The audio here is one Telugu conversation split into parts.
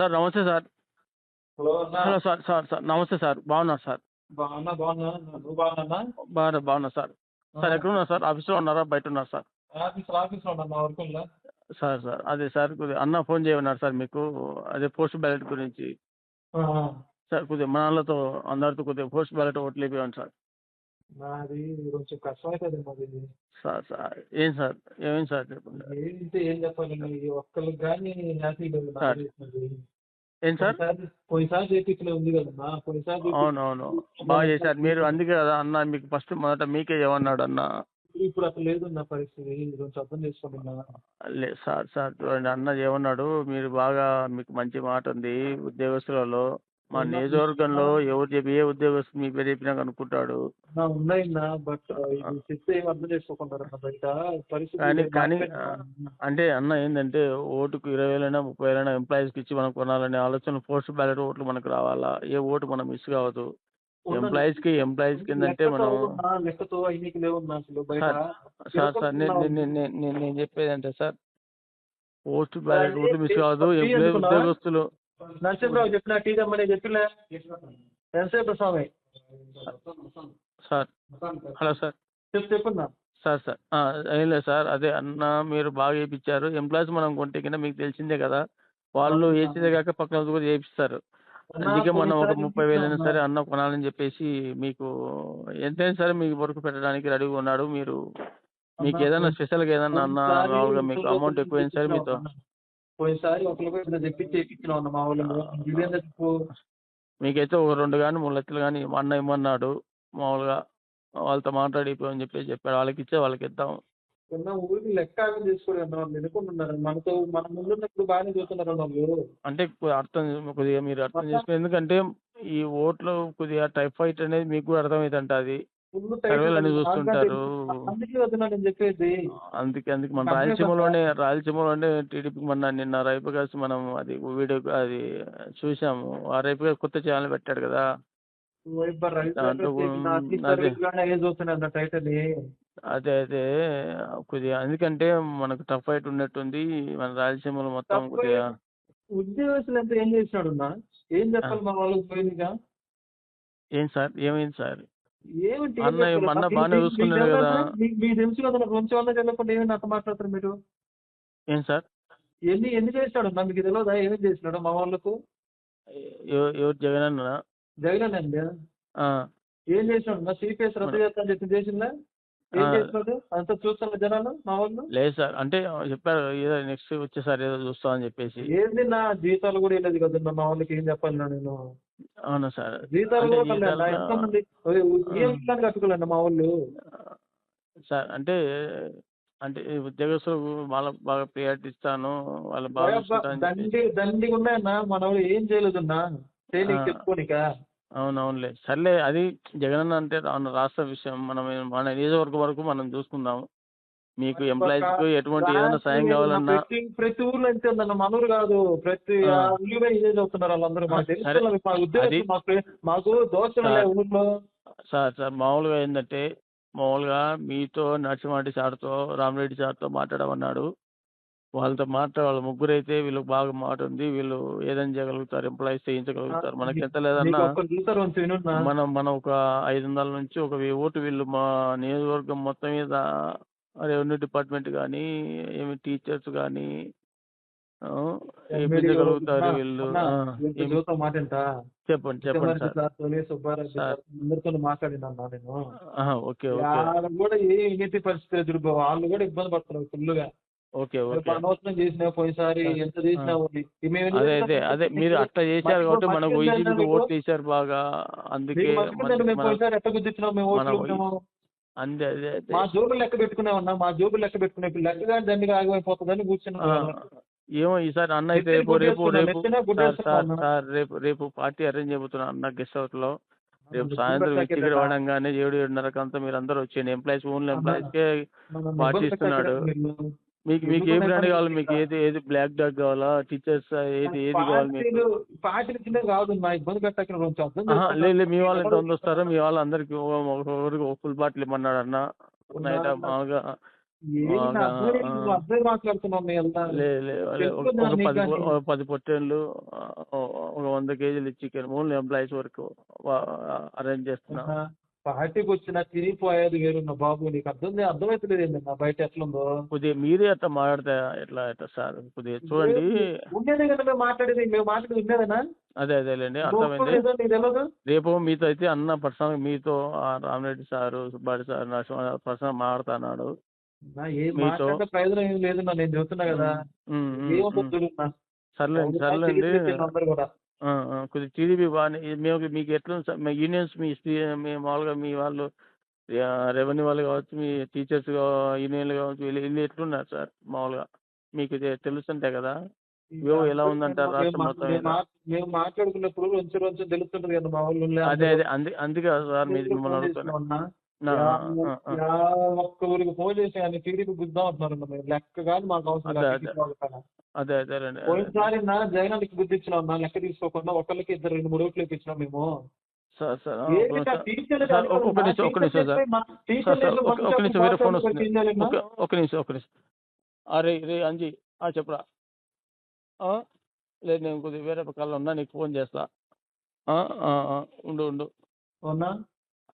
సార్ నమస్తే sir. Hello sir sir sir నమస్తే సార్. బాగున్నారు సార్? బాగున్నా బాగున్నా. నువ్వు బాగున్నా బాగా బాగున్నా సార్. సార్ ఎక్కడ ఉన్నారు సార్? ఆఫీస్లో ఉన్నారా? బయట ఉన్నారు సార్ ఆఫీస్లో ఉన్నా సార్ సార్ అదే సార్ కొద్దిగా అన్న ఫోన్ చేయమన్నారు సార్ మీకు. అదే పోస్ట్ బ్యాలెట్ గురించి. సార్ కొద్దిగా మన వాళ్ళతో అందరితో కొద్దిగా పోస్ట్ బ్యాలెట్ ఓట్లు ఇవ్వండి సార్. నాది కొంచెం కష్టం అవుతుంది మాది. సార్ సార్ ఏం సార్ సార్ చెప్పండి? ఏంటి ఏం చెప్పాలండి ఒక్కరికి కానీ హ్యాపీ సార్. ఏం సార్? పోయినసారి చేపించలే ఉంది కదమ్మా పోయినసారి చేపించలే. అవును అవును బాగా చేశారు. మీరు అందుకే కదా అన్న మీకు ఫస్ట్ మొదట మీకే ఏమన్నాడు అన్న? ఇప్పుడు అసలు లేదు నా పరిస్థితి కొంచెం అర్థం చేసుకున్నా లే సార్ సార్ చూడండి. అన్న ఏమన్నాడు? మీరు బాగా మీకు మంచి మాట ఉంది. ఉద్యోగస్తులలో మా నియోజకవర్గంలో ఎవరు చెప్పి ఏ ఉద్యోగస్తులు మీ పేరు చెప్పినా కనుక్కుంటాడు. నా ఉన్నాయినా బట్ ఇది చెప్తే ఏం అర్థం చేసుకోకుంటారు అన్న బయట. పరిస్థితి కానీ అంటే అన్న ఏంటంటే ఓటుకు ఇరవై వేలైనా ముప్పై వేలైనా ఎంప్లాయీస్కి ఇచ్చి మనం కొనాలనే ఆలోచన పోస్ట్ బ్యాలెట్ ఓట్లు మనకు రావాలా? ఏ ఓటు మనం మిస్ కావద్దు? ఉన్నది. ఎంప్లాయీస్కి ఎంప్లాయీస్కి ఏంటంటే లెక్కతో మనం సార్ సార్ నేను చెప్పేది అంటే సార్ పోస్ట్ బ్యాలెట్ ఓట్లు మిస్ కావద్దు ఎంప్లాయీ? ఉద్యోగస్తులు నరసింహరావు చెప్పిన టీ తెమ్మని చెప్పిన ఎంతసేపు స్వామి. సార్. Hello sir. చెప్పు చెప్పున్నా. Sir sir. ఏం లేదు సార్. అదే అన్న మీరు బాగా చేయించారు ఎంప్లాయీస్ మనం కొంటే కింద మీకు తెలిసిందే కదా. వాళ్ళు వేసేదే కాక పక్కన కూడా చేయిస్తారు అందుకే మనం ఒక ముప్పై వేలైనా సరే అన్న. కొనాలని చెప్పేసి మీకు ఎంతైనా సరే మీకు వర్క్ పెట్టడానికి రెడీగా ఉన్నాడు. మీరు మీకు ఏదైనా స్పెషల్గా ఏదైనా అన్న మామూలుగా మీకు అమౌంట్ ఎక్కువైనా సరే మీతో పోయినసారి ఒకరికి ఇద్దరు తెప్పించి మా వాళ్ళు. చెప్పు మీకైతే ఒక రెండు కానీ మూడు లక్షలు కానీ అన్న ఇమ్మన్నాడు. మామూలుగా వాళ్ళతో మాట్లాడిపోయి చెప్పేసి చెప్పాడు. వాళ్ళకి ఇచ్చే వాళ్ళకి ఇద్దాం. ఉన్న ఊరికి లెక్క ఆగం చేసుకోరు అన్న వాళ్ళు ఎన్నుకుంటున్నారు మనతో మన ముందున్నప్పుడు బాగానే చూస్తున్నారు అన్న వాళ్ళు? అంటే అర్థం కొద్దిగా మీరు అర్థం చేసుకుని ఎందుకంటే ఈ ఓట్లు కొద్దిగా టైఫాయిడ్ అనేది మీకు కూడా అర్థమైందంట అది చూస్తుంటారు. అందుకే అందుకే మన రాయలసీమలోనే రాయలసీమలోనే టీడీపీకి మన నిన్న రైపు కలిసి మనం అది వీడియో అది చూసాము ఆ రైపు కొత్త ఛానల్ పెట్టాడు కదా. అదే. అదే అదే. కొద్దిగా ఎందుకంటే మనకు టఫ్ ఫైట్ ఉన్నట్టుంది. మన రాయలసీమలో మొత్తం కొద్దిగా ఉద్యోగస్తులు ఎంత ఏం చేసినాడు అన్న? ఏం చెప్పాలి మన వాళ్ళకి పోయిందిగా ఏం సార్? ఏమైంది సార్? మీకు తెలుసు కదా. కొంచెం అన్న చెప్పకుండా ఏమైనా అట్లా మాట్లాడతారు మీరు? ఏం సార్? ఎన్ని ఎన్ని చేసినాడు అన్న మీకు తెలియదా ఏమేమి చేసినాడు మా వాళ్ళకు? ఎవ- ఎవరు? జగన్ అన్న జగన్ అండి. ఏం చేసినాడు నా సిపిఎస్ రద్దు చేస్తా అని చెప్పి చేసిందా? ఏం. చేసినాడు అంతా చూస్తున్న జనాలు మా వాళ్ళు? లేదు సార్. అంటే చెప్పారు ఏదో నెక్స్ట్ వచ్చేసారి ఏదో చూస్తామని చెప్పేసి. ఏంది నా జీతాలు కూడా వెళ్ళదు కదా మా వాళ్ళకి ఏం చెప్పాలి నేను? అవునా సార్. జీతాలు కట్టుకోలేండి మా వాళ్ళు. సార్ అంటే అంటే ఉద్యోగస్తులు వాళ్ళ బాగా ప్రియారిటీ ఇస్తాను వాళ్ళు బాగా దండి దండిగా ఉన్నాయన్న మన వాళ్ళు ఏం చేయలేదన్నా? ఆ. చెప్పుకోనిక? అవునవునులే. సర్లే అది జగనన్న అంటే రాష్ట్ర విషయం మనం మన నియోజకవర్గం వరకు మనం చూసుకుందాం మీకు ఎంప్లాయీస్కి ఎటువంటి ఏదైనా సాయం కావాలన్నా ప్రతి ప్రతి ఊర్లో ఎంత ఉందన్న మన ఊరు కాదు. ప్రతి ఇదే చదువుతున్నారు వాళ్ళందరూ. మాకు సరే. తెలుసు మా ఉద్యోగం అది- మాకు మాకు దోస్తులు సార్. ఊర్లో. సార్ సార్ మామూలుగా ఏంటంటే మామూలుగా మీతో నరసింహారెడ్డి సార్తో రామరెడ్డి సార్తో మాట్లాడమన్నాడు. వాళ్ళతో మాట్లాడ వాళ్ళ ముగ్గురు అయితే వీళ్ళకి బాగా మాట ఉంది. వీళ్ళు ఏదైనా చేయగలుగుతారు ఎంప్లాయీస్ చేయించగలుగుతారు. మనకి ఎంత లేదన్నా మనం మనం ఒక ఐదు వందల నుంచి ఒక ఓటు వీళ్ళు మా నియోజకవర్గం మొత్తం మీద రెవెన్యూ డిపార్ట్మెంట్ కానీ ఏమి టీచర్స్ కానీ వీళ్ళు మాట చెప్పండి చెప్పండి సుబ్బారెడ్డి సార్. సార్ తోని సుబ్బారెడ్డి సార్. సార్ అందరితో మాట్లాడినా నేను. ఆహా, ఓకే ఓకే. వాళ్ళ కూడా ఏ ఇనిటి పరిస్థితి ఎదురు వాళ్ళు కూడా ఇబ్బంది పడుతున్నారు ఫుల్గా ఓకే ఓకే. అనవసరం చేసినా పోయినసారి ఎంత చేసినా అదే చేసినా అదే అదే మీరు అట్లా చేశారు కాబట్టి మనకు? ఓట్లు వేశారు బాగా. అందుకే మన- మేము అందే మా జోబులు లెక్క పెట్టుకున్నామన్నా మా జోబులు లెక్క పెట్టుకునే ఇప్పుడు లెక్కగా దండిగా ఆగిపోతుందని ఆ, కూర్చున్నాం ఏమో ఈసారి అన్న అయితే రేపు రేపు రేపు సార్ సార్ రేపు రేపు పార్టీ అరేంజ్ చేయబోతున్నా అన్న గెస్ట్ హౌస్లో రేపు సాయంత్రం పెట్టాక పడంగానే ఏడు ఏడున్నరకు అంతా మీరు అందరూ వచ్చేయండి. ఎంప్లాయీస్ ఓన్లీ అన్న. ఎంప్లాయీస్ కే మనం పార్టీ ఇస్తున్నాడు. మీకు మీకు ఏ బ్రాండ్ కావాలి? మీకు? ఏది ఏది బ్లాక్ డాగ్ కావాలా? టీచర్స్ ఏది ఏది కావాలి మీకు? పార్టీలు పార్టీలు కింద కాదు నా ఇబ్బంది పెట్టక కొంచెం. అర్థం. లేదు మీ వాళ్ళు ఎంత మంది వస్తారో మీ వాళ్ళు అందరికి ఒక్కొక్కరికి ఒక ఫుల్ బాటిల్ ఇమ్మన్నాడు అన్న? నైట్ మామూలుగా పది పొట్టేళ్ళు ఒక వంద కేజీలు చికెన్ ఓన్లీ ఎంప్లాయీస్ వరకు అరేంజ్ చేస్తున్నా. పార్టీకి వచ్చిన తిరిగిపోయేది వేరున్న బాబు నీకు అర్థం ఏంటి నా బయట ఎట్లుందో? కొద్దిగా మీరే అట్లా మాట్లాడితే ఎట్లా ఎట్లా సార్? కొద్దిగా చూడండి. ఉండేదే కదా మేము మాట్లాడేది మేము మాట్లాడేది ఉండేదేనా అదే అదేలేండి అర్థమైంది. రేపు మీతో అయితే అన్న పర్సనల్ మీతో Ramareddy sir Subbareddy sir personal మాట్లాడుతున్నాడు. మీతో- మాట్లాడే ప్రయోజనం ఏం లేదు నేను చెబుతున్నా కదా. సర్లేండి. సర్లేండి కొద్దిగా టీడీపీ బాగానే మేము మీకు ఎట్లా ఉంది సార్? మీ యూనియన్స్ మీ మీ మామూలుగా మీ వాళ్ళు రెవెన్యూ వాళ్ళు కావచ్చు మీ టీచర్స్ యూనియన్లు కావచ్చు వీళ్ళు వీళ్ళు ఎట్లున్నారు సార్ మామూలుగా? మీకు ఇది తెలుస్తుంటాయి కదా? వ్యూ ఎలా ఉందంటారు రాష్ట్రం మొత్తం మేము? మా- మేము మాట్లాడుకున్నప్పుడు కొంచెం కొంచెం తెలుస్తుంటది కదా మా వాళ్ళు ఉండే అదే. అదే అంది అందుకే సార్ మీరు మిమ్మల్ని అడుగుతున్నా. ఒక్క ఊరికి ఫోన్ చేసి ఆయన టీడీపీ గుద్దాం అంటున్నారు. లెక్క కాదు మాకు అవసరం అదే, లేదు అదే. టీడీపీ వాళ్ళకన్నా. అదే అదేలేండి అదే. పోయినసారి నా జగనానికి బుద్ధి ఇచ్చినాం నా లెక్క తీసుకోకుండా ఒకళ్ళకి ఇద్దరు రెండు మూడు ఓట్లు ఇప్పించినాం మేము సార్ సార్ ఒక నిమిషం, ఒక నిమిషం సార్. సార్, ఒక- నిమిషం వేరే ఫోన్ వస్తుంది. ఒక నిమిషం ఒక నిమిషం అరే రే అంజీ ఆ, చెప్పురా లేదు నేను కొద్దిగా వేరే పక్కన ఉన్నా నీకు ఫోన్ చేస్తా ఉండు ఉండు అవునా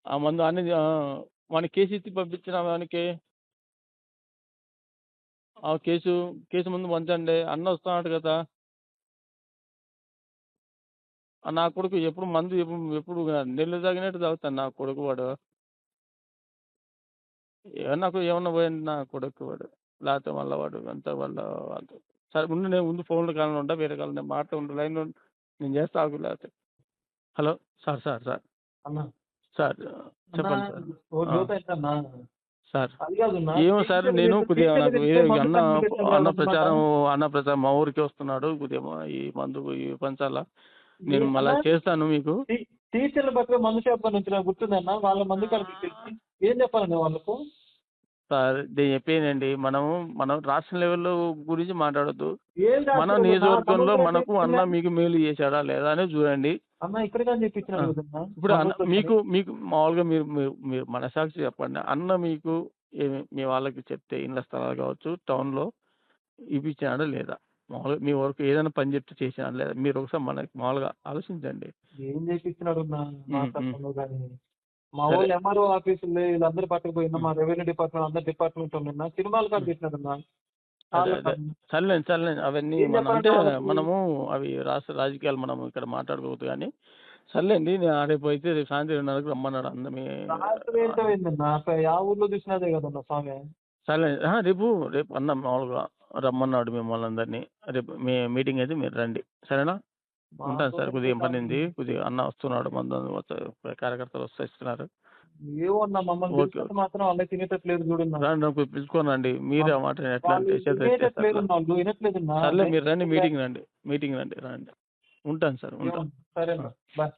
ఆ మందు అనేది మన కేసు పంపించిన వానికి కేసు కేసు ముందు పంచండి. అన్న వస్తున్నాడు కదా. ఆ, నా కొడుకు ఎప్పుడు మందు ఎప్పుడు ఎప్పుడు నీళ్ళు తాగినట్టు తాగుతాను నా కొడుకు వాడు. ఏమన్నా ఏమన్నా పోయింది నా కొడుకు వాడు. లేకపోతే మళ్ళీ వాడు అంతా వాళ్ళ వాళ్ళ- సరే ముందు నేను ముందు ఫోన్లో కాలంలో ఉంటా వేరే కాలం నేను మాట ఉండు లైన్లో. నేను చేస్తా ఆగు లేకపోతే. Hello sir sir sir. అన్నా. సార్ చెప్పండి సార్. ఆ. సార్. ఏమో సార్ నేను కొద్దిగా నాకు అన్న అన్న. ప్రచారం అన్న ప్రచారం మా ఊరికి వస్తున్నాడు కొద్దిగా ఈ మందు ఈ పంచాల. నేను మళ్ళీ చేస్తాను మీకు. టీచర్ల పక్కన మందు షాప్ నుంచి నాకు గుర్తుందన్న? వాళ్ళ మందు కలిపి ఏం చెప్పాలండి వాళ్ళకు? సార్ నేను చెప్పేనండి మనము మనం రాష్ట్ర లెవెల్లో గురించి మాట్లాడొద్దు. మన? నియోజకవర్గంలో మనకు అన్న మీకు మేలు చేశాడా లేదా అని చూడండి. అన్న ఇక్కడ కానీ ఇప్పుడు అన్న మీకు మీకు మామూలుగా మీరు మీరు మనసాక్షి చెప్పండి. అన్న మీకు మీ వాళ్ళకి చెప్తే ఇళ్ళ స్థలాలు కావచ్చు టౌన్లో ఇప్పించాడా లేదా? మామూలుగా మీ వరకు ఏదైనా పని చెప్తే చేసినాడా లేదా? మీరు ఒకసారి మనకి మామూలుగా ఆలోచించండి. ఏం కానీ మా. వాళ్ళు ఎంఆర్ఓ ఆఫీసులు వీళ్ళందరూ పట్టుకుపోయినా మా రెవెన్యూ డిపార్ట్మెంట్ అందరు డిపార్ట్మెంట్ ఉన్నా సినిమాలు కాదు అదే. సర్లేండి సర్లేండి అవన్నీ మనం అంటే? మనము అవి రాష్ట్ర రాజకీయాలు మనం ఇక్కడ మాట్లాడుకోవద్దు కానీ సర్లేండి నేను రేపు అయితే రేపు సాయంత్రం ఏడున్నరకు రమ్మన్నాడు అందమే రాత్రి ఏంటో ఏందన్నా ఆ ఊర్లో చూసినదే కదన్నా స్వామి సరే ఆ, రేపు రేపు అన్న మామూలుగా రమ్మన్నాడు మిమ్మల్ని అందరినీ రేపు మీ మీటింగ్ అయితే మీరు రండి సరేనా ఉంటాను సార్ కొద్దిగా పని ఉంది కొద్దిగా అన్న వస్తున్నాడు మందు కార్యకర్తలు వస్తే ఇస్తున్నారు మమ్మల్ని మాత్రం వాళ్ళకి తినేటట్లేదు చూడన్నా. రండి నాకు పిలుచుకొని రండి. మీరే మాట సర్లే మీరు రండి మీటింగ్ రండి మీటింగ్ రండి రండి. ఉంటాను సార్ ఉంటాను. బాయ్.